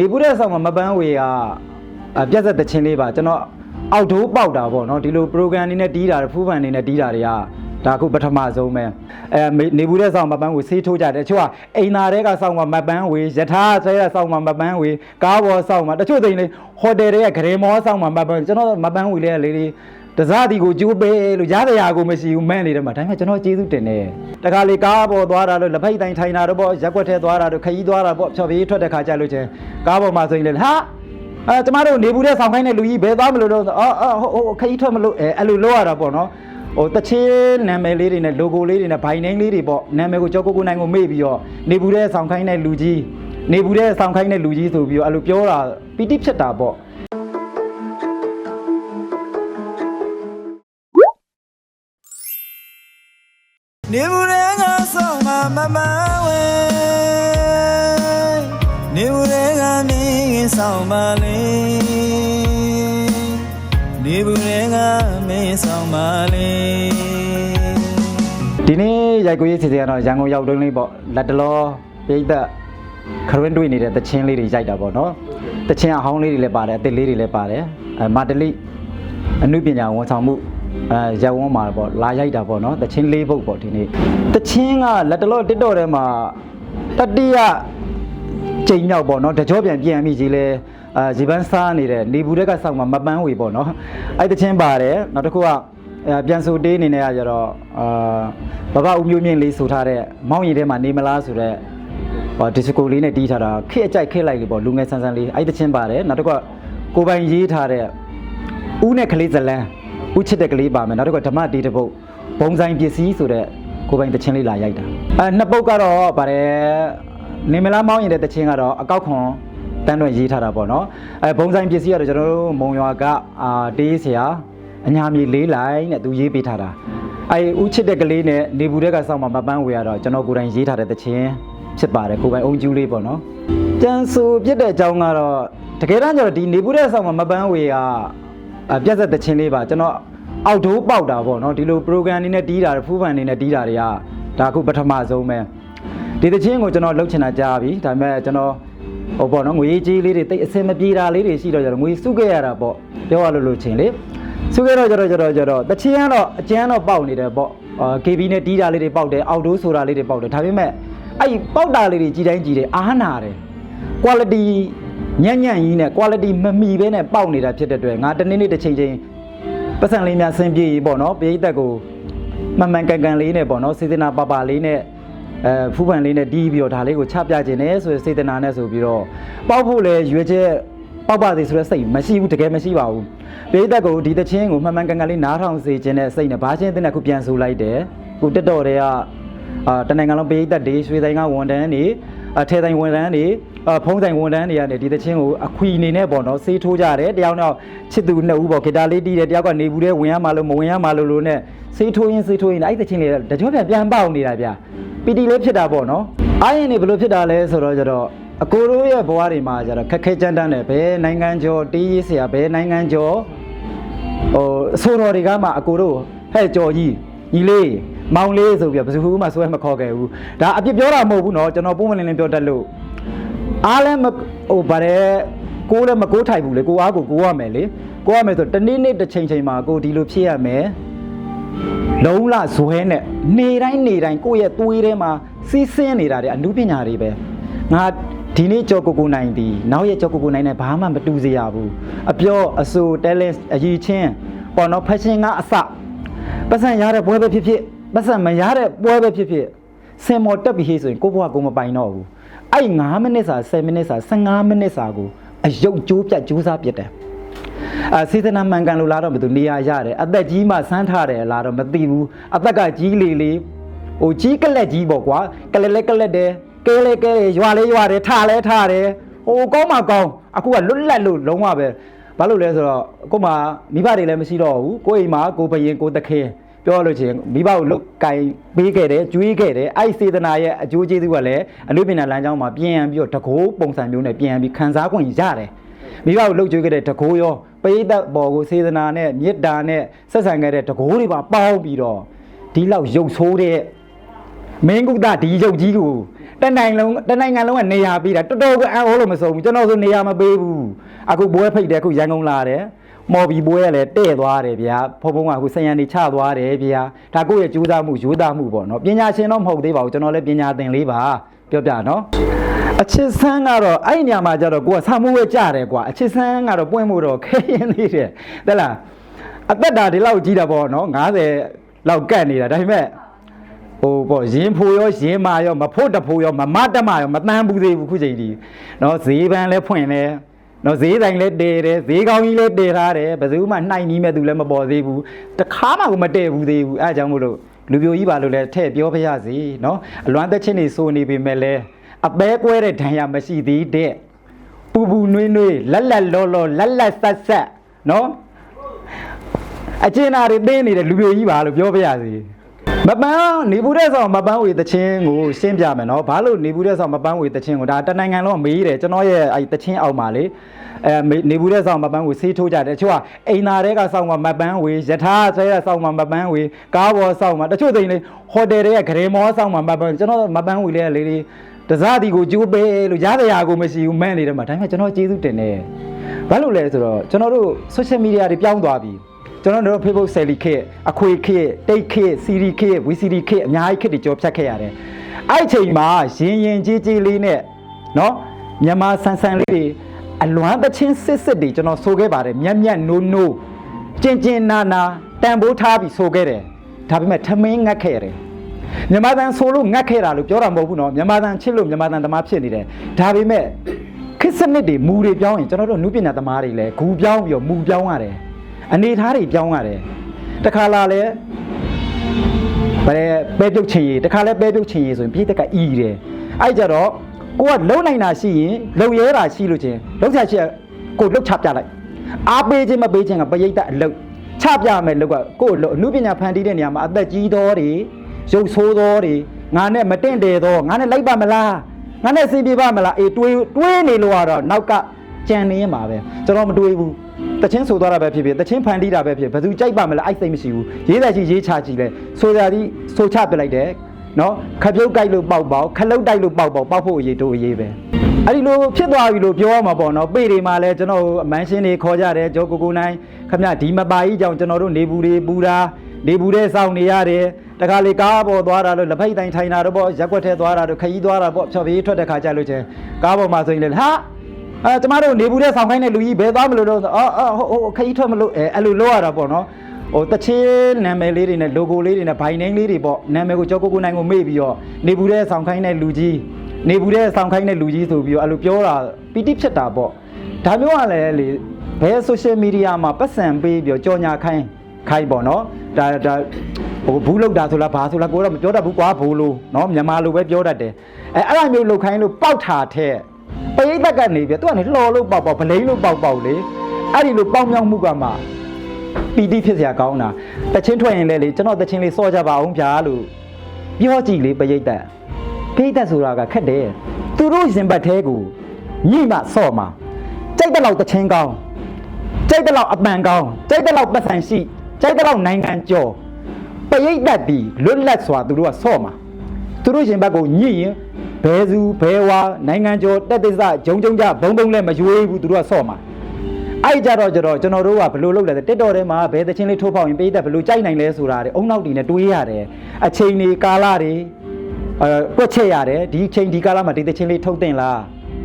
နေပူတဲ့ဆောင်မှာမပန်းဝေကအပြက်ဆက်တချင်းလေးပါကျွန်တော်အောက်ဒိုးပေါက်တာပေါ့နော်ဒီလို program နေနဲ့တီးတာဖူးပန်နေနဲ့တီးတာတွေကဒါအခုပထမဆုံးပဲအဲမေနေပူတဲ့ဆောင်မပန်းဝေဆေးထိုးကြတယ်တချို့ကအိမ်သာတွေကဆောင်မှာမပန်းဝေယထာဆဲတဲ့ဆောင်မှာမပန်းဝေကားပေါ်ဆောင်မှာတချို့သိရင်လေဟိုတယ်တွေကဂရေမောဆောင်မှာမပန်းကျွန်တော်မပန်းဝေလေးကလေးလေး တစားတီကိုကျိုးပေးလို့ရတဲ့ရာကိုမရှိဘူးမဲ့နေတယ်မှာဒါပေမဲ့ကျွန်တော်ကျေးဇူးတင်တယ်တခါလေကားပေါ်သွားတာလို့လက်ဖိတ်တိုင်းထိုင်တာတော့ပေါ့ရက်ွက်ထဲသွားတာတော့ခရီးသွားတာပေါ့ဖြော်ပြေးထွက်တဲ့ခါကြလို့ချင်းကားပေါ်မှာဆိုရင်လေဟာအဲကျမတို့နေဘူးတဲ့ဆောင်ခိုင်းတဲ့လူကြီးဘယ်သွားမလို့တော့အော်အော်ဟိုဟိုခရီးထွက်မလို့အဲအဲ့လိုလုပ်ရတာပေါ့နော်ဟိုတချင်းနာမည်လေးတွေနဲ့ logo လေးတွေနဲ့ဘိုင်နင်းလေးတွေပေါ့နာမည်ကိုကြောက်ကိုကိုနိုင်ကိုမေ့ပြီးတော့နေဘူးတဲ့ဆောင်ခိုင်းတဲ့လူကြီးနေဘူးတဲ့ဆောင်ခိုင်းတဲ့လူကြီးဆိုပြီးတော့အဲ့လိုပြောတာပီတိဖြစ်တာပေါ့ နေဘူးရဲကဆောင်မမမဝဲနေဘူးရဲကမင်းဆောင်မလေးနေဘူးရဲကမင်းဆောင်မလေးဒီနေ့ရိုက်ကိုရေးစီစဉ်ကတော့ရန်ကုန်ရောက်တုန်းလေးပေါ့လက်တလောပြိသက်ခရွန်းတွေ့နေတဲ့တချင်းလေးတွေရိုက်တာပေါ့နော်တချင်းအဟောင်းလေးတွေလည်းပါတယ်အသစ်လေးတွေလည်းပါတယ်အဲမာတလိအနုပညာဝန်ဆောင်မှု အဲရက်ဝန်းမှာပေါ့လာရိုက်တာပေါ့နော်တချင်းလေးပုတ်ပေါ့ဒီနေ့တချင်းကလက်တလော TikTok ထဲမှာတတိယချိန်မြောက်ပေါ့နော်တကြောပြန်ပြန်မိကြီးလဲအာဇီပန်းစားနေတဲ့နေဘူးတဲ့ကဆောက်မှာမပန်းဝေပေါ့နော်အဲ့တချင်းပါတယ်နောက်တစ်ခုကအဲပြန်ဆိုတေးအနေနဲ့ကကြတော့အာဘဘဦးမျိုးမြင့်လေးဆိုထားတဲ့မောင်းရည်ထဲမှာနေမလားဆိုတော့ဟောဒီစကိုလေးနဲ့တီးထားတာခက်အကြိုက်ခက်လိုက်လေပေါ့လူငယ်ဆန်းဆန်းလေးအဲ့တချင်းပါတယ်နောက်တစ်ခုကကိုပိုင်ရေးထားတဲ့ဦးနဲ့ကလေးဇလန်း ဦးချစ်တဲ့ကလေးပါမယ်နောက်တစ်ခုကဓမ္မတေးတစ်ပုတ်ဘုံဆိုင်ပစ္စည်းဆိုတဲ့ကိုပိုင်တချင်းလေးလာရိုက်တာအဲနှစ်ပုတ်ကတော့ပါတယ်နေမလားမောင်းရင်တဲ့တချင်းကတော့အကောက်ခွန်တန်းတွင်ရေးထားတာပေါ့နော်အဲဘုံဆိုင်ပစ္စည်းကတော့ကျွန်တော်တို့မုံရွာကအာတေးဆရာအညာမြေလေးလိုက်နဲ့သူရေးပေးထားတာအဲဦးချစ်တဲ့ကလေးနဲ့နေဘူးတဲ့ကစောင့်မှာမပန်းဝေရတော့ကျွန်တော်ကိုယ်တိုင်ရေးထားတဲ့တခြင်းဖြစ်ပါတယ်ကိုယ်ပိုင်အုံကျူးလေးပေါ့နော်ကြံဆိုပြစ်တဲ့အကြောင်းကတော့တကယ်တမ်းကျတော့ဒီနေဘူးတဲ့စောင့်မှာမပန်းဝေကအ ပြက်ဆက်တခြင်းလေးပါကျွန်တော်အောက်ဒိုးပေါက်တာပေါ့နော်ဒီလို program နေနဲ့တီးတာဖူးဖန်နေနဲ့တီးတာတွေကဒါအခုပထမဆုံးပဲဒီတခြင်းကိုကျွန်တော်လှုပ်ချင်တာကြားပြီဒါပေမဲ့ကျွန်တော်ဟိုပေါ့နော်ငွေကြီးလေးတွေတိတ်အစင်မပြေတာလေးတွေရှိတော့ကျွန်တော်ငွေစုခဲ့ရတာပေါ့ပြောရလို့လို့ချင်းလေစုခဲ့တော့ကြတော့ကြတော့ကြတော့တချင်ကတော့အကျန်းတော့ပေါက်နေတယ်ပေါ့အာ KB နဲ့တီးတာလေးတွေပေါက်တယ်အောက်ဒိုးဆိုတာလေးတွေပေါက်တယ်ဒါပေမဲ့အဲ့ဒီပေါက်တာလေးတွေကြီးတိုင်းကြီးတယ်အားနာတယ် quality ညံ့ညံ့ကြီးနဲ့ quality မမီဘဲနဲ့ပေါက်နေတာဖြစ်တဲ့အတွက်ငါတနေ့နေ့တစ်ချိန်ချင်းပတ်စံလေးများဆင်ပြေကြီးပေါ့နော်ပိဋသက်ကိုမှန်မှန်ကန်ကန်လေးနဲ့ပေါ့နော်စေတနာပပလေးနဲ့အဲဖူးပန်လေးနဲ့တီးပြီးတော့ဒါလေးကိုချပြခြင်းနဲ့ဆိုရယ်စေတနာနဲ့ဆိုပြီးတော့ပေါက်ဖို့လဲရွေးချက်ပေါက်ပါသေးဆိုတဲ့စိတ်မရှိဘူးတကယ်မရှိပါဘူးပိဋသက်ကိုဒီတချင်းကိုမှန်မှန်ကန်ကန်လေးနားထောင်စေခြင်းနဲ့စိတ်နဲ့ဘာချင်းတဲ့နဲ့ခုပြန်ဆိုလိုက်တယ်ခုတက်တော်တွေကအာတနိုင်ငံလုံးပိဋသက်တွေရွှေဆိုင်ကဝန်တန်းတွေအထဲဆိုင်ဝန်တန်းတွေအ ဖုံးဆိုင်ဝန်တန်းတွေကနေဒီတချင်းကိုအခွီအနေနဲ့ပေါ့နော်စေးထိုးကြတယ်တယောက်တော့ချစ်သူနှစ်ဦးပေါ့ဂီတာလေးတီးတယ်တယောက်ကနေဘူးတဲ့ဝင်ရမှာလို့မဝင်ရမှာလို့လို့နဲ့စေးထိုးရင်းစေးထိုးရင်းအဲ့ဒီတချင်းလေးတကြောပြန်ပြန်ပေါက်နေတာဗျပီတီလေးဖြစ်တာပေါ့နော်အာရင်နေဘယ်လိုဖြစ်တာလဲဆိုတော့ကျတော့အကိုတို့ရဲ့ဘဝတွေမှာကျတော့ခက်ခဲကြမ်းတမ်းတယ်ဘယ်နိုင်ငံကျော်တီးရေးဆရာဘယ်နိုင်ငံကျော် ဟိုအဆိုတော်တွေကမှအကိုတို့ဟဲ့ကြော်ကြီးညီလေးမောင်လေးဆိုပြီးတော့ဘယ်သူမှဆွဲမခေါ်ခဲ့ဘူးဒါအပြစ်ပြောတာမဟုတ်ဘူးเนาะကျွန်တော်ပုံမလင်းလင်းပြောတတ်လို့ အားလည်းမဟိုဗါတဲ့ကိုယ်လည်းမကိုးထိုက်ဘူးလေကိုအားကိုကိုးရမယ်လေကိုးရမယ်ဆိုတနေ့နေ့တစ်ချိန်ချိန်မှာကိုဒီလိုဖြစ်ရမယ်လုံးလဇွဲနဲ့နေတိုင်းနေတိုင်းကိုယ့်ရဲ့သွေးထဲမှာစီးဆင်းနေတာတွေအမှုပညာတွေပဲငါဒီနေ့ကြော်ကိုကိုနိုင်ဒီနောက်ရဲ့ကြော်ကိုကိုနိုင်နဲ့ဘာမှမတူစေရဘူးအပြောအဆို talent အရည်ချင်းပေါ်တော့ fashion ကအစပတ်စံရတဲ့ပွဲပဲဖြစ်ဖြစ်ပတ်စံမရတဲ့ပွဲပဲဖြစ်ဖြစ်စင်မော်တက်ပြီးဟေးဆိုရင်ကိုယ့်ဘဝကိုမပိုင်တော့ဘူး အဲ့9မိနစ်စာ10မိနစ်စာ15မိနစ်စာကိုအယုတ်ကြိုးပြတ်ကြိုးစားပြစ်တယ်အဲစေတနာမှန်ကန်လို့လားတော့မသိဘူးနေရာရတယ်အသက်ကြီးမှစမ်းထားတယ်လားတော့မသိဘူးအသက်ကကြီးလေလေဟိုကြီးကလက်ကြီးပေါ့ကွာကလက်လဲကလက်တယ်ကဲလဲကဲတယ်ရွာလဲရွာတယ်ထားလဲထားတယ်ဟိုကောင်းမှကောင်းအခုကလွတ်လပ်လို့လုံးဝပဲဘာလို့လဲဆိုတော့ကို့မှာမိဘတွေလည်းမရှိတော့ဘူးကိုယ့်အိမ်မှာကိုဘရင်ကိုတခင် ပြောလို့ချင်းမိဘကိုလုတ်ကင်ပေးခဲ့တယ်ကျွေးခဲ့တယ်အဲ့စေတနာရဲ့အကျိုးကျေးဇူးကလည်းအလို့ပညာလမ်းကြောင်းမှာပြန်ပြီးတော့တကိုးပုံစံမျိုးနဲ့ပြန်ပြီးခန်းစားခွင့်ရတယ်မိဘကိုလှုပ်ကြွေးခဲ့တဲ့တကိုးရောပရိသတ်ဘော်ကိုစေတနာနဲ့မေတ္တာနဲ့ဆက်ဆံခဲ့တဲ့တကိုးတွေပါပေါင်းပြီးတော့ဒီလောက်ရုပ်ဆိုးတဲ့မင်းကုသဒီရုပ်ကြီးကိုတနိုင်လုံးတနိုင်ငံလုံးကနေရာပေးတာတော်တော်ကအံ့ဩလို့မစုံဘူးကျွန်တော်ဆိုနေရာမပေးဘူးအခုပွဲဖိတ်တယ်အခုရန်ကုန်လာတယ် မော်ဘီပွဲကလည်းတဲ့သွားတယ်ဗျာဖုံဖုံကအခုဆယံနေချသွားတယ်ဗျာဒါကိုယ့်ရဲ့ကြိုးစားမှုရိုးသားမှုပေါ့နော်ပညာရှင်တော့မဟုတ်သေးပါဘူးကျွန်တော်လည်းပညာသင်လေးပါပြောပြနော်အချစ်ဆန်းကတော့အဲ့ဒီညမှာကျတော့ကိုကဆာမိုးဝဲကြတယ်ကွာအချစ်ဆန်းကတော့ပွင့်မှုတော့ခဲရင်လေးတယ်တဲ့လားအသက်တာဒီလောက်ကြီးတာပေါ့နော်90လောက်ကတ်နေတာဒါပေမဲ့ဟိုပေါ့ရင်ဖိုရောရင်မာရောမဖို့တဖိုရောမမတမရောမတန်းဘူးသေးဘူးခုချိန်ဒီနော်ဈေးပန်းလဲဖွင့်လဲ နော်ဈေးတိုင်းလဲတည်တယ်ဈေးကောင်းကြီးလဲတည်ထားတယ်ဘယ်သူမှနှိုက်နီးမဲ့သူလည်းမပေါ်သေးဘူးတခါမှကိုမတည့်ဘူးသေးဘူးအဲအကြောင်းမို့လို့လူပြိုကြီးပါလို့လဲထဲ့ပြောပြရစီနော်အလွမ်းသက်ချင်းနေစိုးနေပြီမဲ့လဲအပဲကွဲတဲ့ဒဏ်ရာမရှိသေးတဲ့ပူပူနွေးနွေးလက်လက်လောလောလက်လက်ဆက်ဆက်နော်အကျဉ်းသားတွေတင်းနေတဲ့လူပြိုကြီးပါလို့ပြောပြရစီ မပန်းနေဘူးတဲ့ဆောင်မပန်းဝေတချင်းကိုရှင်းပြမယ်နော်ဘာလို့နေဘူးတဲ့ဆောင်မပန်းဝေတချင်းကိုဒါတနိုင်ငံလုံးမေးတယ်ကျွန်တော်ရဲ့အဲတချင်းအောက်မှာလေအဲမေးနေဘူးတဲ့ဆောင်မပန်းဝေဆေးထိုးကြတယ်တချို့ကအိမ်သာတွေကဆောင်မှာမပန်းဝေယထာဆွဲတဲ့ဆောင်မှာမပန်းဝေကားပေါ်ဆောင်မှာတချို့သိရင်လေဟိုတယ်တွေကဂရေမောဆောင်မှာမပန်းကျွန်တော်မပန်းဝေလေးကလေးလေးတစားတီကိုကျိုးပေးလို့ရတဲ့ရာကိုမရှိဘူးမန်းနေတယ်မှာဒါပေမဲ့ကျွန်တော်ကျေးဇူးတင်တယ်ဘာလို့လဲဆိုတော့ကျွန်တော်တို့ social media တွေပြောင်းသွားပြီ ကျွန်တော်တို့ Facebook ဆယ်လီခေတ်အခွေခေတ်တိတ်ခေတ်စီရီခေတ် VCD ခေတ်အများကြီးခေတ်တွေကြော်ဖြတ်ခဲ့ရတယ်။အဲ့ဒီအချိန်မှာရင်ရင်ကြီးကြီးလေးနဲ့နော်မြန်မာဆန်ဆန်လေးတွေအလွမ်းတချင်းစစ်စစ်တွေကျွန်တော်ဆိုခဲ့ပါတယ်မြက်မြက်နိုးနိုးကျင်ကျင်နာနာတန်ဖိုးထားပြီးဆိုခဲ့တယ်။ဒါပေမဲ့ထမင်းငတ်ခဲ့ရတယ်။မြန်မာတန်ဆိုလို့ငတ်ခဲ့တာလို့ပြောတာမဟုတ်ဘူးနော်မြန်မာတန်ချစ်လို့မြန်မာတန်သမားဖြစ်နေတယ်။ဒါပေမဲ့ခေတ်စနစ်တွေမူတွေပြောင်းရင်ကျွန်တော်တို့နုပညာသမားတွေလည်းဂူပြောင်းပြီးတော့မူပြောင်းရတယ်။ အနေထားတွေပြောင်းရတယ်တခါလာလဲဘယ်ပဲပြုတ်ချင်ရေးတခါလဲပဲပြုတ်ချင်ရေးဆိုရင်ပြည့်တက်ကဤတယ်အဲ့ကြတော့ကိုကလုံနိုင်တာရှိရင်လုံရဲတာရှိလို့ချင်းလုံချရှိကိုလှုပ်ချပြလိုက်အားပေးခြင်းမပေးခြင်းကပရိသတ်အလုပ်ချပြမယ်လောက်ကကို့အမှုပညာဖန်တီးတဲ့နေရာမှာအသက်ကြီးသောတွေရုပ်ဆိုးသောတွေငါနဲ့မတင့်တယ်သောငါနဲ့လိုက်ပါမလားငါနဲ့စီးပြပါမလားအေးတွေးတွေးနေလို့ကတော့နောက်ကကြံနေရမှာပဲကျွန်တော်မတွေးဘူး တချင်းဆိုသွားတာပဲဖြစ်ဖြစ်တချင်းဖန်တီးတာပဲဖြစ်ဘယ်သူကြိုက်ပါမလဲအဲ့စိတ်မရှိဘူးရေးတယ်ရှိရေးချကြည့်လဲဆိုကြသည်ဆိုချပြလိုက်တယ်နော်ခပြုတ်ကြိုက်လို့ပေါက်ပေါက်ခလုတ်တိုက်လို့ပေါက်ပေါက်ပေါက်ဖို့အရေးတို့အရေးပဲအဲ့ဒီလိုဖြစ်သွားပြီလို့ပြောရမှာပေါ့နော်ပေတွေမှာလဲကျွန်တော်အမန်းရှင်းတွေခေါ်ကြတယ်ဂျောကိုကိုနိုင်ခမဒီမပါကြီးကြောင့်ကျွန်တော်တို့နေဘူးတွေပူတာနေဘူးတဲ့စောင့်နေရတယ်တခါလေကားပေါ်သွားတာလို့လက်ဖိတ်တိုင်းထိုင်တာတော့ပေါ့ရက်ွက်ထဲသွားတာတော့ခရီးသွားတာပေါ့ဖြော်ပြေးထွက်တဲ့ခါကြလို့ချင်းကားပေါ်မှာဆိုရင်လေဟာ အဲကျမတို့နေဘူးတဲ့ဆောင်ခိုင်းတဲ့လူကြီးဘယ်သွားမလို့တော့အော်အော်ဟိုဟိုခရီးထွက်မလို့အဲအဲ့လိုလောက်ရတာပေါ့နော်ဟိုတချင်းနာမည်လေးတွေနဲ့ logo လေးတွေနဲ့ by name လေးတွေပေါ့နာမည်ကိုကြောကိုကိုနိုင်ကိုမေ့ပြီးတော့နေဘူးတဲ့ဆောင်ခိုင်းတဲ့လူကြီးနေဘူးတဲ့ဆောင်ခိုင်းတဲ့လူကြီးဆိုပြီးတော့အဲ့လိုပြောတာပီတိဖြစ်တာပေါ့ဒါမျိုးကလည်းလေဘယ် social media မှာပတ်စံပေးပြီးတော့ကြော်ညာခိုင်းခိုင်းပေါ့နော်ဒါဒါဟိုဘူးလောက်တာဆိုလားဘာဆိုလားကိုတော့မပြောတတ်ဘူးကွာဘိုးလို့နော်မြန်မာလိုပဲပြောတတ်တယ်အဲအဲ့လိုမျိုးလောက်ခိုင်းလို့ပေါက်တာတဲ့ ပရိသတ်ကနေပြသူကနေလှော်လို့ပေါက်ပေါက်ဗလိန်လို့ပေါက်ပေါက်လေအဲ့ဒီလိုပေါက်မြောက်မှုကမှပီတိဖြစ်စရာကောင်းတာတချင်းထွက်ရင်လည်းလေကျွန်တော်တချင်းလေးစော့ကြပါအောင်ဗျာလို့ပြောကြည့်လေပရိသတ်ပရိသတ်ဆိုတာကခက်တယ်သူတို့ရင်ဘတ်သေးကိုညိမှစော့မှာကြိုက်တဲ့လောက်တချင်းကောင်းကြိုက်တဲ့လောက်အပန်ကောင်းကြိုက်တဲ့လောက်ပတ်စံရှိကြိုက်တဲ့လောက်နိုင်ငံကျော်ပရိသတ်ဒီလွတ်လပ်စွာသူတို့ကစော့မှာသူတို့ရှင်ဘက်ကိုညှိရင် ဘဲစုဘဲဝါနိုင်ငံကျော်တက်သစ္စဂျုံဂျုံကြဘုံဘုံလည်းမရွေးဘူးသူတို့ကဆော့မှာအဲ့ကြတော့ကြတော့ကျွန်တော်တို့ကဘယ်လိုလုပ်လဲတက်တော်ထဲမှာဘယ်သချင်းလေးထိုးဖောက်ရင်ပေးတဲ့ဘယ်လိုကြိုက်နိုင်လဲဆိုတာတွေအုံနောက်တီနဲ့တွေးရတယ်အချိန်တွေကာလတွေအဲတွက်ချက်ရတယ်ဒီအချိန်ဒီကာလမှာဒီသချင်းလေးထုတ်တင်လား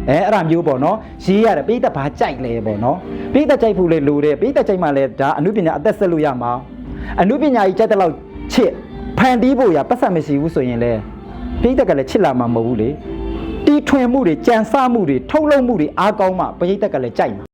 အဲအဲ့ဒါမျိုးပေါ့နော်ရေးရတယ်ပေးတဲ့ဘာကြိုက်လဲပေါ့နော်ပေးတဲ့ကြိုက်ဖို့လေလိုတယ်ပေးတဲ့ကြိုက်မှလည်းဒါအမှုပညာအသက်ဆက်လို့ရမှာအမှုပညာကြီးကြိုက်တဲ့လောက်ချစ်ဖန်တီးဖို့ရပတ်သက်မရှိဘူးဆိုရင်လည်း ပြိတက်ကလည်းချစ်လာမှာမဟုတ်ဘူးလေတီထွင်မှုတွေကြံစမှုတွေထုတ်လုပ်မှုတွေအားကောင်းမှပရိသက်ကလည်းကြိုက်မှာ